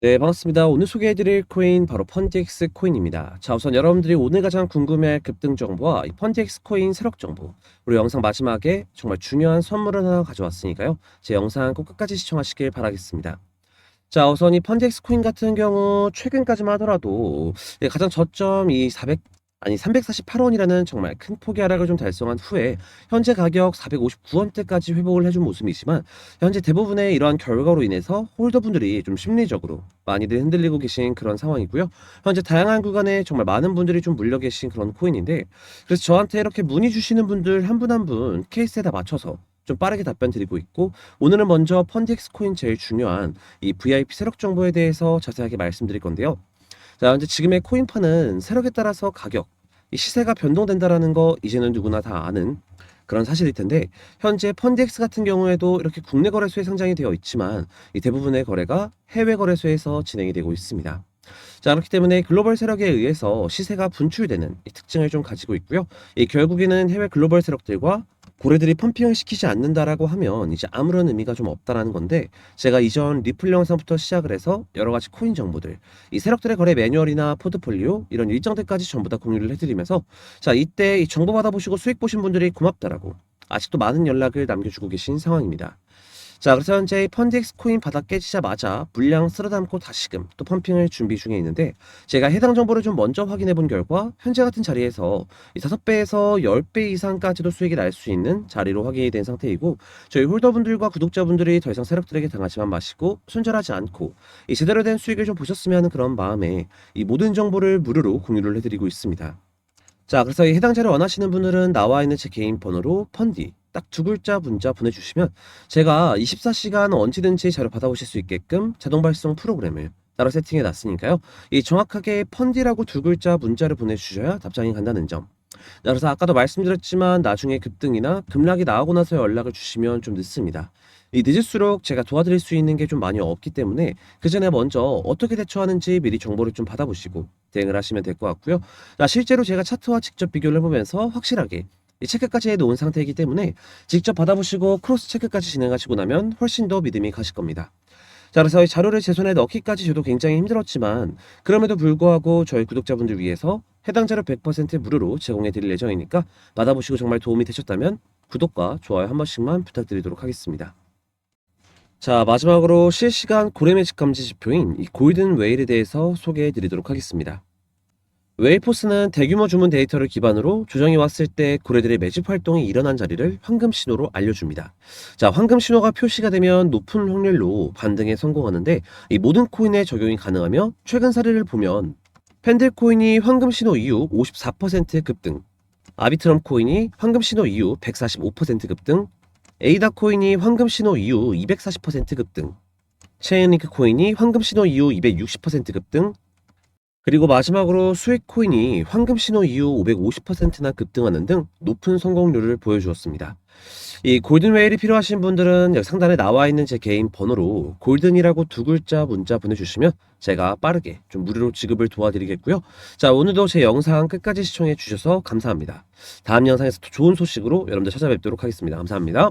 네, 반갑습니다. 오늘 소개해드릴 코인 바로 펀디엑스 코인입니다. 자, 우선 여러분들이 오늘 가장 궁금해할 급등 정보와 이 펀디엑스 코인 세력 정보, 그리고 영상 마지막에 정말 중요한 선물을 하나 가져왔으니까요. 제 영상 꼭 끝까지 시청하시길 바라겠습니다. 자, 우선 이 펀디엑스 코인 같은 경우 최근까지만 하더라도 예, 가장 저점 이 400, 아니 348원이라는 정말 큰 폭의 하락을 좀 달성한 후에 현재 가격 459원대까지 회복을 해준 모습이지만 현재 대부분의 이러한 결과로 인해서 홀더분들이 좀 심리적으로 많이들 흔들리고 계신 그런 상황이고요. 현재 다양한 구간에 정말 많은 분들이 좀 물려 계신 그런 코인인데 그래서 저한테 이렇게 문의 주시는 분들 한 분 한 분 케이스에다 맞춰서 좀 빠르게 답변 드리고 있고 오늘은 먼저 펀디엑스 코인 제일 중요한 이 VIP 세력 정보에 대해서 자세하게 말씀드릴 건데요. 자, 현재 지금의 코인파는 세력에 따라서 가격, 이 시세가 변동된다라는 거 이제는 누구나 다 아는 그런 사실일 텐데 현재 펀디엑스 같은 경우에도 이렇게 국내 거래소에 상장이 되어 있지만 이 대부분의 거래가 해외 거래소에서 진행이 되고 있습니다. 자, 그렇기 때문에 글로벌 세력에 의해서 시세가 분출되는 이 특징을 좀 가지고 있고요. 이 결국에는 해외 글로벌 세력들과 고래들이 펌핑을 시키지 않는다라고 하면 이제 아무런 의미가 좀 없다라는 건데 제가 이전 리플 영상부터 시작을 해서 여러 가지 코인 정보들 이 세력들의 거래 매뉴얼이나 포트폴리오 이런 일정들까지 전부 다 공유를 해드리면서 자 이때 이 정보 받아보시고 수익 보신 분들이 고맙다라고 아직도 많은 연락을 남겨주고 계신 상황입니다. 자, 그래서 현재 펀디엑스 코인 바닥 깨지자마자 물량 쓸어 담고 다시금 또 펌핑을 준비 중에 있는데 제가 해당 정보를 좀 먼저 확인해 본 결과 현재 같은 자리에서 이 5배에서 10배 이상까지도 수익이 날 수 있는 자리로 확인이 된 상태이고 저희 홀더분들과 구독자분들이 더 이상 세력들에게 당하지만 마시고 손절하지 않고 이 제대로 된 수익을 좀 보셨으면 하는 그런 마음에 이 모든 정보를 무료로 공유를 해드리고 있습니다. 자, 그래서 이 해당 자료 원하시는 분들은 나와 있는 제 개인 번호로 펀디 딱 두 글자 문자 보내주시면 제가 24시간 언제든지 자료 받아보실 수 있게끔 자동 발송 프로그램을 따로 세팅해 놨으니까요. 이 정확하게 펀디라고 두 글자 문자를 보내주셔야 답장이 간다는 점. 자, 그래서 아까도 말씀드렸지만 나중에 급등이나 급락이 나오고 나서 연락을 주시면 좀 늦습니다. 이 늦을수록 제가 도와드릴 수 있는 게 좀 많이 없기 때문에 그 전에 먼저 어떻게 대처하는지 미리 정보를 좀 받아보시고 대응을 하시면 될 것 같고요. 자, 실제로 제가 차트와 직접 비교를 해보면서 확실하게 이 체크까지 해놓은 상태이기 때문에 직접 받아보시고 크로스 체크까지 진행하시고 나면 훨씬 더 믿음이 가실 겁니다. 자, 그래서 이 자료를 제 손에 넣기까지 저도 굉장히 힘들었지만 그럼에도 불구하고 저희 구독자분들 위해서 해당 자료 100% 무료로 제공해 드릴 예정이니까 받아보시고 정말 도움이 되셨다면 구독과 좋아요 한 번씩만 부탁드리도록 하겠습니다. 자, 마지막으로 실시간 고래 매직 감지 지표인 이 골든 웨일에 대해서 소개해 드리도록 하겠습니다. 웨이포스는 대규모 주문 데이터를 기반으로 조정이 왔을 때 고래들의 매집 활동이 일어난 자리를 황금 신호로 알려줍니다. 자, 황금 신호가 표시가 되면 높은 확률로 반등에 성공하는데 이 모든 코인에 적용이 가능하며 최근 사례를 보면 펜들 코인이 황금 신호 이후 54% 급등, 아비트럼 코인이 황금 신호 이후 145% 급등, 에이다 코인이 황금 신호 이후 240% 급등, 체인링크 코인이 황금 신호 이후 260% 급등, 그리고 마지막으로 수익 코인이 황금 신호 이후 550%나 급등하는 등 높은 성공률을 보여주었습니다. 이 골든 웨일이 필요하신 분들은 상단에 나와 있는 제 개인 번호로 골든이라고 두 글자 문자 보내주시면 제가 빠르게 좀 무료로 지급을 도와드리겠고요. 자, 오늘도 제 영상 끝까지 시청해 주셔서 감사합니다. 다음 영상에서 더 좋은 소식으로 여러분들 찾아뵙도록 하겠습니다. 감사합니다.